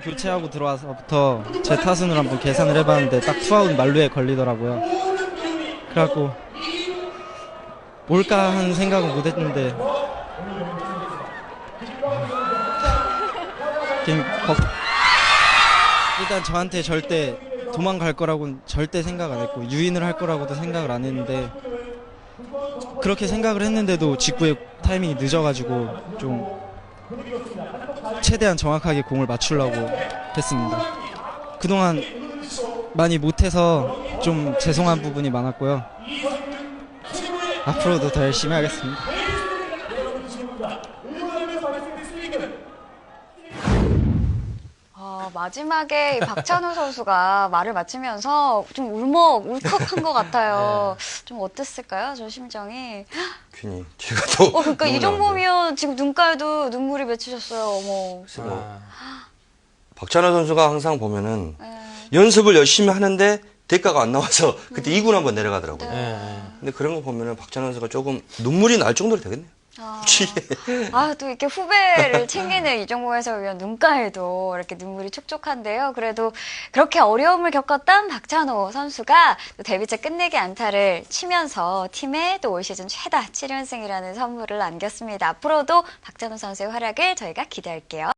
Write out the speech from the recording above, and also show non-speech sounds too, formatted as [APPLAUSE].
교체하고 들어와서부터 제 타순을 한번 계산을 해봤는데 딱 투아웃 만루에 걸리더라고요. 그래갖고 뭘까 하는 생각은 못했는데 일단 저한테 절대 도망갈 거라고는 절대 생각 안 했고 유인을 할 거라고도 생각을 안 했는데 그렇게 생각을 했는데도 직구의 타이밍이 늦어가지고 좀 최대한 정확하게 공을 맞추려고 했습니다. 그동안 많이 못해서 좀 죄송한 부분이 많았고요. 앞으로도 더 열심히 하겠습니다. 아, 마지막에 이 박찬호 [LAUGHS] 선수가 말을 마치면서 좀 울먹, 울컥한 것 같아요. 좀 어땠을까요? 저 심정이. 괜히 제가 또 어, 그러니까 이. 정도면 지금 눈가에도 눈물이 맺히셨어요. 어머. 아, 박찬호 선수가 항상 보면은 네. 연습을 열심히 하는데 대가가 안 나와서 그때 2군 한번 내려가더라고요. 예. 근데 그런 거 보면은 박찬호 선수가 조금 눈물이 날 정도로 되겠네요. 아, 솔직히. 아, 또 이렇게 후배를 챙기는 이정모 해설위원 눈가에도 이렇게 눈물이 촉촉한데요. 그래도 그렇게 어려움을 겪었던 박찬호 선수가 또 데뷔차 끝내기 안타를 치면서 팀에 또 올 시즌 최다 7연승이라는 선물을 안겼습니다. 앞으로도 박찬호 선수의 활약을 저희가 기대할게요.